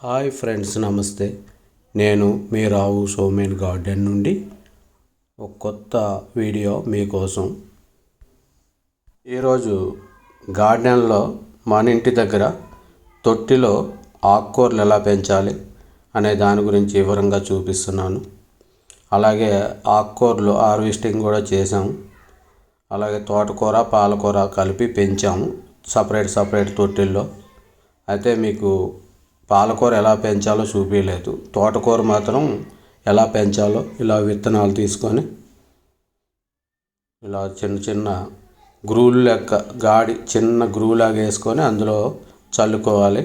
Hi friends నమస్తే. నేను మీ రావు సోమేన్ garden నుండి ఒక కొత్త వీడియో మీకోసం. ఈరోజు గార్డెన్లో మన ఇంటి దగ్గర తొట్టిలో ఆకుకూరలు ఎలా పెంచాలి అనే దాని గురించి వివరంగా చూపిస్తున్నాను. అలాగే ఆకుకూరలు హార్వెస్టింగ్ కూడా చేసాము అలాగే తోటకూర పాలకూర కలిపి పెంచాము సపరేట్ సపరేట్ తొట్టిల్లో. అయితే మీకు పాలకూర ఎలా పెంచాలో చూపించలేదు తోటకూర మాత్రం ఎలా పెంచాలో ఇలా విత్తనాలు తీసుకొని ఇలా చిన్న చిన్న గ్రూలు లెక్క గాడి చిన్న గ్రూలాగా వేసుకొని అందులో చల్లుకోవాలి.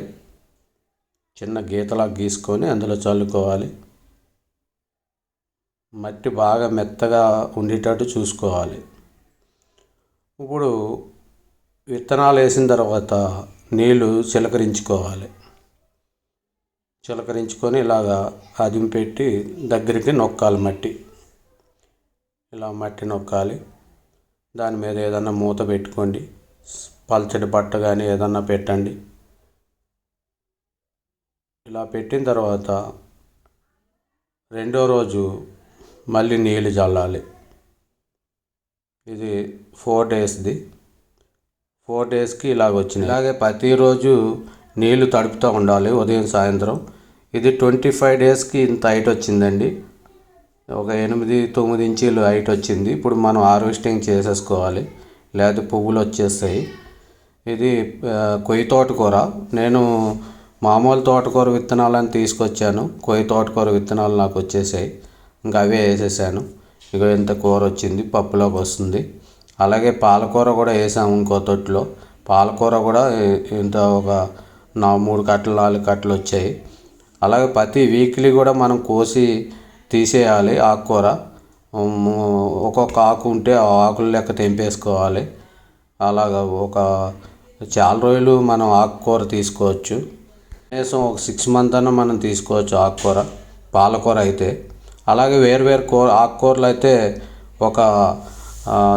చిన్న గీతలా గీసుకొని అందులో చల్లుకోవాలి. మట్టి బాగా మెత్తగా ఉండేటట్టు చూసుకోవాలి. ఇప్పుడు విత్తనాలు వేసిన తర్వాత నీళ్ళు చిలకరించుకోవాలి. చిలకరించుకొని ఇలాగా అదిం పెట్టి దగ్గరికి నొక్కాలి మట్టి. ఇలా మట్టి నొక్కాలి. దాని మీద ఏదన్నా మూత పెట్టుకోండి. పల్చడి బట్ట కానీ ఏదన్నా పెట్టండి. ఇలా పెట్టిన తర్వాత రెండో రోజు మళ్ళీ నీళ్ళు చల్లాలి ఇది ఫోర్ డేస్ది. ఫోర్ డేస్కి ఇలాగ వచ్చింది ఇలాగే ప్రతిరోజు నీళ్ళు తడుపుతూ ఉండాలి ఉదయం సాయంత్రం. ఇది ట్వంటీ ఫైవ్ డేస్కి ఇంత హైట్ వచ్చిందండి. ఒక ఎనిమిది తొమ్మిది ఇంచీలు హైట్ వచ్చింది. ఇప్పుడు మనం హార్వెస్టింగ్ చేసేసుకోవాలి. లేదా పువ్వులు వచ్చేస్తాయి. ఇది కొయ్యి తోటకూర. నేను మామూలు తోటకూర విత్తనాలను తీసుకొచ్చాను. కొయ్యి తోటకూర విత్తనాలు నాకు వచ్చేసాయి. ఇంకా అవే వేసేసాను. ఇక ఇంత కూర వచ్చింది పప్పులోకి వస్తుంది. అలాగే పాలకూర కూడా వేసాము ఇంకో తొట్టులో. పాలకూర కూడా ఇంత ఒక నా మూడు కట్టలు నాలుగు కట్టలు వచ్చాయి. అలాగే ప్రతి వీక్లీ కూడా మనం కోసి తీసేయాలి ఆకుకూర. ఒక్కొక్క ఆకు ఉంటే ఆ ఆకులు లెక్క తెంపేసుకోవాలి. అలాగ ఒక చాలా రోజులు మనం ఆకుకూర తీసుకోవచ్చు. కనీసం ఒక సిక్స్ మంత్ అన్న మనం తీసుకోవచ్చు ఆకుకూర పాలకూర అయితే. అలాగే వేరు వేరు కూర ఆకుకూరలు అయితే ఒక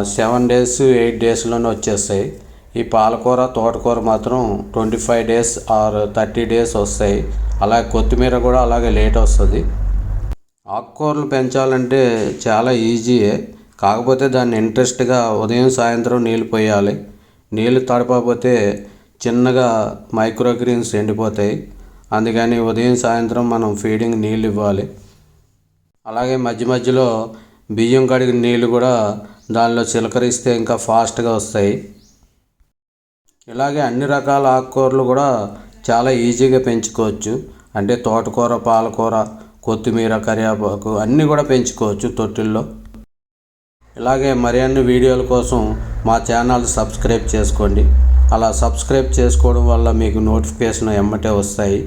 సెవెన్ డేస్ ఎయిట్ డేస్లోనే వచ్చేస్తాయి. ఈ పాలకూర తోటకూర మాత్రం twenty five days or thirty days వస్తాయి. అలాగే కొత్తిమీర కూడా అలాగే లేట్ వస్తుంది. ఆకుకూరలు పెంచాలంటే చాలా ఈజీయే కాకపోతే దాన్ని ఇంట్రెస్ట్గా ఉదయం సాయంత్రం నీళ్ళు పోయాలి. నీళ్ళు తడపకపోతే చిన్నగా మైక్రోగ్రీన్స్ ఎండిపోతాయి. అందుకని ఉదయం సాయంత్రం మనం ఫీడింగ్ నీళ్ళు ఇవ్వాలి. అలాగే మధ్య మధ్యలో బియ్యం కడిగిన నీళ్ళు కూడా దానిలో చిలకరిస్తే ఇంకా ఫాస్ట్గా వస్తాయి. ఇలాగే అన్ని రకాల ఆకుకూరలు కూడా చాలా ఈజీగా పెంచుకోవచ్చు. అంటే తోటకూర పాలకూర కొత్తిమీర కరివేపాకు అన్నీ కూడా పెంచుకోవచ్చు తొట్టిల్లో. ఇలాగే మరిన్ని వీడియోల కోసం మా ఛానల్ సబ్స్క్రైబ్ చేసుకోండి. అలా సబ్స్క్రైబ్ చేసుకోవడం వల్ల మీకు నోటిఫికేషన్ ఎమ్మటే వస్తాయి.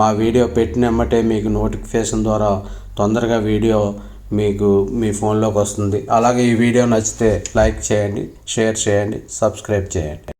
మా వీడియో పెట్టిన ఎమ్మటే మీకు నోటిఫికేషన్ ద్వారా తొందరగా వీడియో మీకు మీ ఫోన్లోకి వస్తుంది. అలాగే ఈ వీడియో నచ్చితే లైక్ చేయండి షేర్ చేయండి సబ్స్క్రైబ్ చేయండి.